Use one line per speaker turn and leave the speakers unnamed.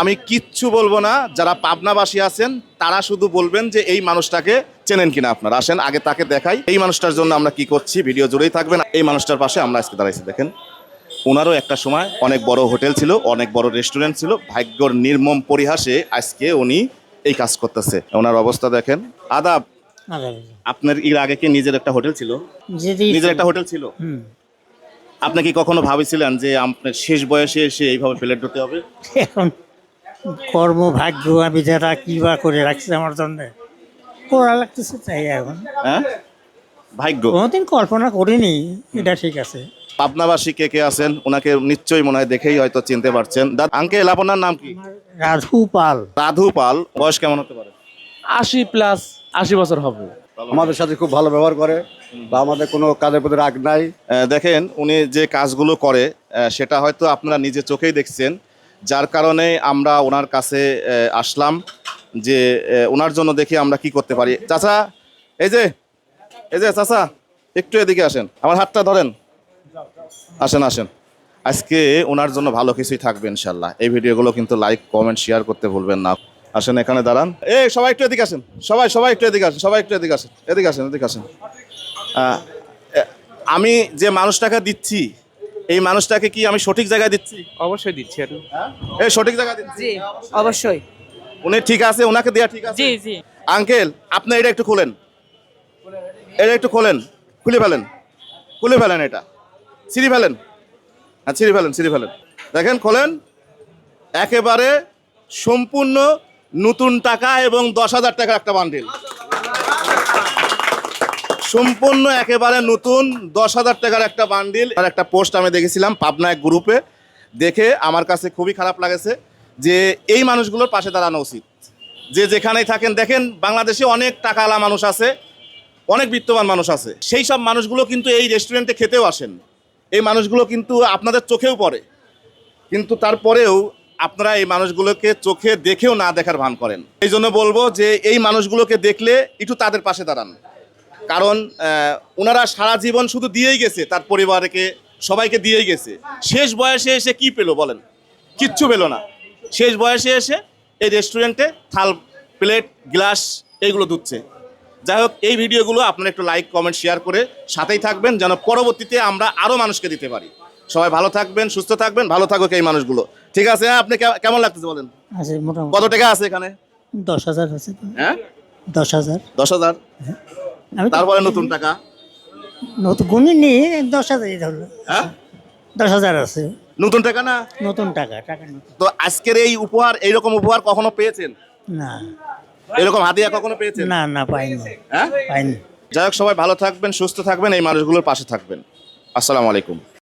আমি কিচ্ছু বলব না। যারা পাবনাবাসী আছেন তারা শুধু বলবেন যে এই মানুষটাকে চেনেন কিনা আপনারা। আসেন আগে তাকে দেখাই। এই মানুষটার জন্য আমরা কি করছি? ভিডিও জুড়েই থাকবেন। এই মানুষটার পাশে আমরা আজকে দাঁড়াইছি দেখেন। ওনারও একটা সময় অনেক বড় হোটেল ছিল অনেক বড় রেস্টুরেন্ট ছিল। ভাগ্যর নির্মম পরিহাসে আজকে উনি এই কাজ করতেছে। ওনার অবস্থা দেখেন। আদাব আপনার এর আগে কি নিজের একটা হোটেল ছিল? নিজের একটা হোটেল ছিল? আপনি কি কখনো ভাবেছিলেন যে আপনার শেষ বয়সে এসে এইভাবে প্লেট ধরতে হবে?
এখন কর্ম ভাগ্য আমি যারা কি বা করে রাখছে আমার জন্য। করা লাগতেছে তাই এখন।
হ্যাঁ? ভাগ্য?
কোনোদিন কল্পনা করিনি এটা ঠিক আছে।
পাবনাবাসী কে কে আছেন ওনাকে নিশ্চয়ই মনে হয় দেখেই হয়তো চিনতে পারছেন। দা- আঙ্কেল আপনার নাম কি?
রাধু পাল।
রাধু পাল বয়স কেমন হতে পারে?
আশি প্লাস আশি বছর হবে।
আমাদের সাথে খুব ভালো ব্যবহার করে বা আমাদের কোনো কাজের প্রতি রাগ নাই।
দেখেন উনি যে কাজগুলো করে সেটা হয়তো আপনারা নিজে চোখেই দেখছেন। যার কারণে আমরা ওনার কাছে আসলাম যে ওনার জন্য দেখি আমরা কি করতে পারি। চাচা, এই যে এই যে চাচা, একটু এদিকে আসেন। আমার হাতটা ধরেন। আসেন আসেন। আজকে ওনার জন্য ভালো কিছুই থাকবে ইনশাল্লাহ এই ভিডিওগুলো কিন্তু লাইক কমেন্ট শেয়ার করতে ভুলবেন না। আসেন, এখানে দাঁড়ান। এ, সবাই একটু এদিকে আসেন। সবাই সবাই একটু এদিকে আসেন। সবাই একটু এদিকে আসেন। এদিকে আসেন এদিকে আসেন। আমি যে মানুষটাকে দিচ্ছি এই মানুষটাকে কি আমি সঠিক জায়গায় দিচ্ছি?
অবশ্যই দিচ্ছি এটা
এই সঠিক জায়গায় দিচ্ছি।
জি অবশ্যই।
উনি ঠিক আছে ওনাকে দেওয়া ঠিক আছে?
জি জি।
আঙ্কেল আপনি এটা একটু খোলেন। এটা একটু খোলেন খুলে ফেলেন। খুলে ফেলেন এটা। ছিঁড়ি ফেলেন। হ্যাঁ ছিঁড়ি ফেলেন ছিঁড়ি ফেলেন। দেখেন খোলেন। একেবারে সম্পূর্ণ নতুন টাকা এবং দশ হাজার টাকার একটা বান্ডিল সম্পূর্ণ একেবারে নতুন দশ হাজার টাকার একটা বান্ডিল আর একটা পোস্ট আমি দেখেছিলাম পাবনা এক গ্রুপে দেখে আমার কাছে খুবই খারাপ লাগেছে যে এই মানুষগুলোর পাশে দাঁড়ানো উচিত। যে যেখানেই থাকেন, দেখেন বাংলাদেশে অনেক টাকাওয়ালা মানুষ আছে, অনেক বিত্তবান মানুষ আছে। সেই সব মানুষগুলো কিন্তু এই রেস্টুরেন্টে খেতেও আসেন। এই মানুষগুলো কিন্তু আপনাদের চোখেও পড়ে। কিন্তু তারপরেও আপনারা এই মানুষগুলোকে চোখে দেখেও না দেখার ভান করেন। এই জন্য বলব যে এই মানুষগুলোকে দেখলে একটু তাদের পাশে দাঁড়ান। কারণ ওনারা সারা জীবন শুধু দিয়েই গেছে তার পরিবারকে সবাইকে দিয়েই গেছে। শেষ বয়সে এসে কি পেল বলেন? কিচ্ছু পেল না। শেষ বয়সে এসে এই রেস্টুরেন্টে থাল প্লেট গ্লাস এইগুলো ধুচ্ছে। যাই হোক এই ভিডিওগুলো আপনারা একটু লাইক কমেন্ট শেয়ার করে সাথেই থাকবেন যেন পরবর্তীতে আমরা আরও মানুষকে দিতে পারি। সবাই ভালো থাকবেন সুস্থ থাকবেন ভালো থাকুক এই মানুষগুলো। ঠিক আছে হ্যাঁ, আপনি কেমন লাগতেছে বলেন? কত টাকা আছে এখানে?
দশ হাজার আছে
হ্যাঁ?
দশ হাজার।
দশ হাজার?
তো
তারপরে নতুন টাকা?
নতুন গুণি দশ হাজারই ধরলো।
হ্যাঁ?
দশ হাজার আছে।
নতুন টাকা না?
নতুন টাকা টাকা নতুন।
তো আজকের এই উপহার এইরকম উপহার কখনো পেয়েছেন?
না।
এরকম হাদিয়া কখনো পেয়েছেন?
না না পাইনি।
হ্যাঁ?
পাইনি।
যাই হোক সবাই ভালো থাকবেন সুস্থ থাকবেন এই মানুষগুলোর পাশে থাকবেন। আসসালামু আলাইকুম।